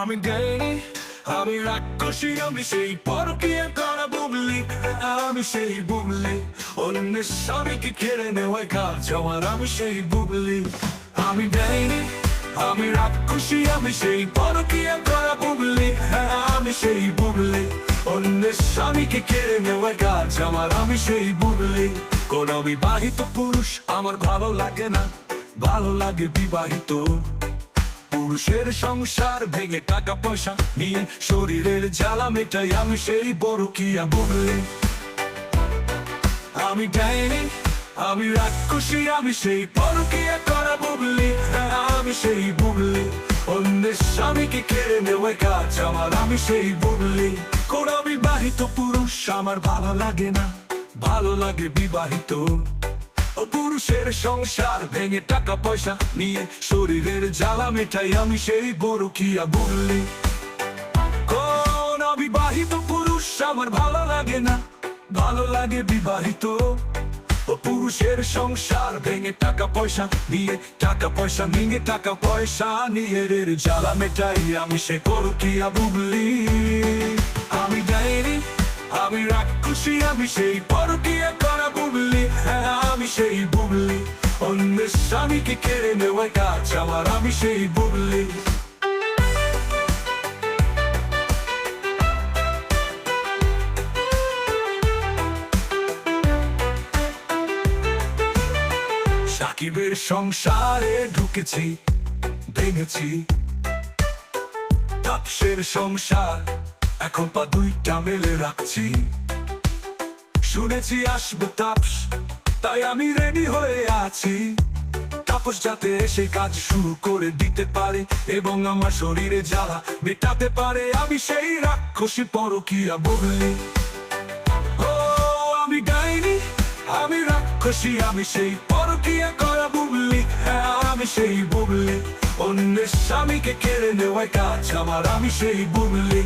আমি দেয়নি আমি রাক্ষসী, আমি সেই পরকীয় করা বুবলি? আমি সেই বুবলি, অন্যের স্বামীকে কেড়ে নেওয়ায় কাজ আমার, আমি সেই বুবলি। আমি দেয়নি আমি রাক্ষসী, আমি সেই পরকীয় করা বুবলি? আমি সেই বুবলি, অন্যের স্বামীকে কেড়ে নেওয়ায় কাজ আমার, আমি সেই বুবলি। কোন বিবাহিত পুরুষ আমার ভালো লাগে না, ভালো লাগে বিবাহিত। পুরুষের সংসার ভেঙে টাকা পয়সা নিয়ে শরীরের জ্বালা মেটাই আমি সেই বড় কিয়া বুবলি। আমি ডাইনি, আমি রাক্ষসী, আমি সেই পরকিয়া করা বুবলি। আমি সেই বুবলি। অন্যের স্বামীকে কেড়ে নেওয়া কাজ আমার। আমি সেই বুবলি। কোন বিবাহিত পুরুষ আমার ভালো লাগে না। ভালো লাগে বিবাহিত। ও পুরুষের সংসার ভেঙে টাকা পয়সা নিয়ে শরীরের জ্বালা মেটাই আমি সেই বড় কিয়া বুবলি কোন অবিবাহিত পুরুষ আমার ভালো লাগে না, ভালো লাগে বিবাহিত। ও পুরুষের সংসার ভেঙে টাকা পয়সা নিয়ে, টাকা পয়সা ভেঙে টাকা পয়সা নিয়ে রের জ্বালা মেটাই আমি সে করু কিয়া বুবলি আমি ডাইনি, আমি রাক্ষসী, আমি সেই পরকিয়া বুবলি হ্যাঁ আমি সেই বুবলি। অন্যের স্বামীকে কেড়ে নেওয়া কাজ, আমার আমি সেই বুবলি। সাকিবের সংসারে ঢুকেছি, ভেঙেছি। তাপসের সংসার, এখন পা দুইটা মেলে রাখছি। শুনেছি আসবে তাপস, তাই আমি রেডি হয়ে আছি। তাপস যাতে এসে কাজ শুরু করে দিতে পারে এবং আমার শরীরে জ্বালা মেটাতে পারে, আমি সেই রাক্ষসী পরকিয়া বলি ও, আমি গাইনি আমি রাক্ষসী, আমি সেই পরকিয়া করা বুবলি হ্যাঁ আমি সেই বুবলি অন্যের স্বামীকে কেড়ে নেওয়ায় কাজ আমার, আমি সেই বুবলি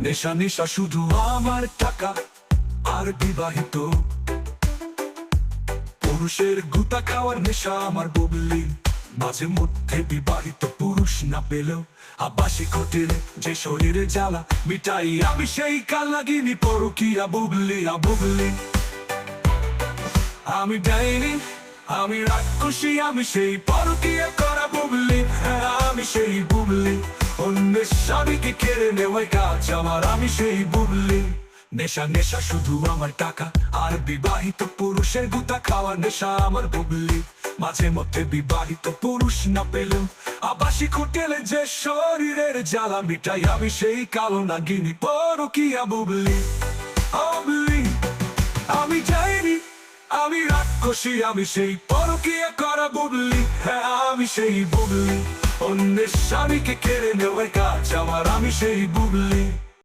নেশা নেশা শুধু আমার টাকা আর বিবাহিত। পুরুষের গুতা খাওয়ার নেশা আমার বুবলি মাঝে মধ্যে বিবাহিত পুরুষ না পেলেও আবাসিক হোটেলে যে শরীরে জ্বালা মিটাই আমি সেই কালাগিনি পরকিয়া বুবলি আ বুবলি আমি ডাইনি আমি রাক্ষসী আমি সেই পরকিয়া করা বুবলি হ্যাঁ, আমি সেই বুবলি অন্যের স্বামীকে কেড়ে নেওয়াই কাজ। আমার আমি সেই বুবলি নেশা নেশা, শুধু আমার টাকা। আর বিবাহিত পুরুষের গুতা খাওয়ার নেশা আমার বুবলি। মাঝে মধ্যে বিবাহিত পুরুষ না পেলেও আবাসিক হোটেলে যে শরীরের জ্বালা মিটাই, আমি সেই কালো নাগিনী পরকিয়া বুবলি। বুবলি, আমি যাইনি, আমি রাক্ষসী, আমি সেই পরকিয়া করা বুবলি। হ্যাঁ আমি সেই বুবলি। অন্যের স্বামীকে কেড়ে নেওয়ার কাজ আমার আমি সেই বুবলি।